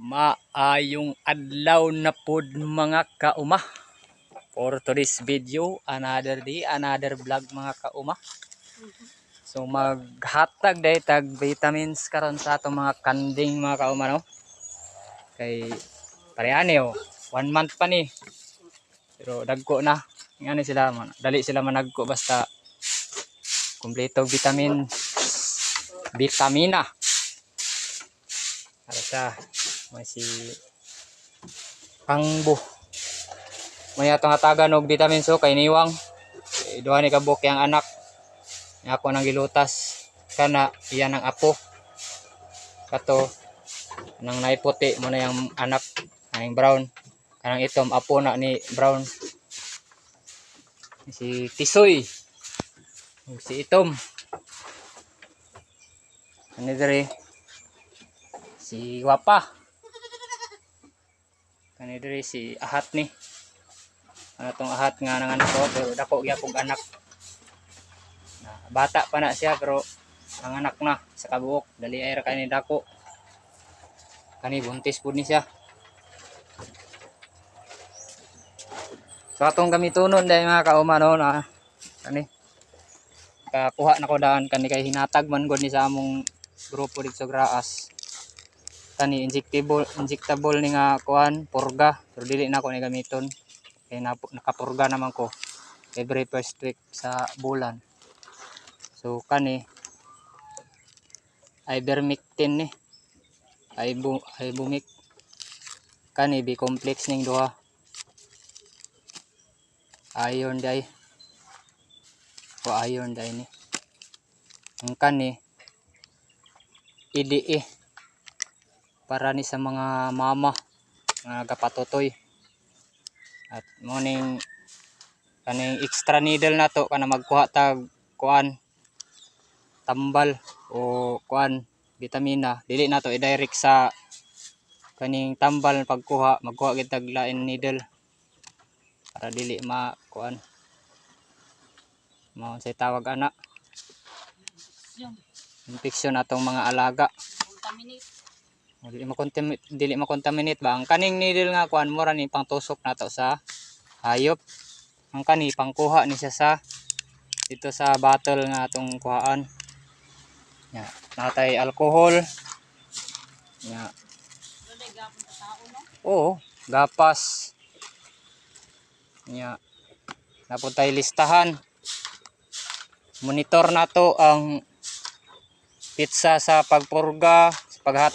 Maayong adlaw na pod mga kauma. For today's video, another day, another vlog mga kauma. So maghatag day tag vitamins karon sa atong mga kanding mga kauma no. Kay parehani oh. One month pa ni. Pero dagko na. Ngani sila man. Dali sila managko basta kumpleto vitamin vitamina. Para sa may si Pangbo. May atong hatagan og vitamin so kay niwang. Eh, Duha ni kabuk yang anak. Ako nang gilutas kana iyan ang apo. Kato nang naiputi mo na yung anak aning brown. Kanang itom apo na ni brown. Si Tisoy. Si itom. Ano? Si Wapa. Kani diri si Ahat ni. Ano tong Ahat nga nang ko pero dako gyapon anak. Na, bata pa na siya pero ang anak na sa kabuok dali ay ra kani dako. Kani buntis pud ni siya. So atong gamitonon dahil mga kauma no na kani kakuha na ko daan kani kay hinatag man gud ni sa among grupo dito sa Graas kani injectable injectable ni nga kuan purga. Pero dili na ako ni gamiton. Kay na, nakapurga naman ko. Every first week sa bulan. So kani ivermectin ni. Ibu ibumic kani bi complex ning duha. Iron day o iron day ni. Ang kani IDE para ni sa mga mama nga gapatutoy at morning kaning extra needle na to kana magkuha tag kuan tambal o kuan vitamina dili na to i-direct sa kaning tambal pagkuha magkuha gid tag lain needle para dili ma kuan. Mao say tawag ana. Infection atong mga alaga dili makontaminate dili makontaminate ba? Ang kaning needle nga kuan mura ni pangtusok nato sa hayop. Ang kani pangkuha ni siya sa dito sa bottle nga atong kuhaan. Ya natay alcohol. Ya oo gapas. Ya napuntay listahan. Monitor nato ang pizza sa pagpurga sa paghat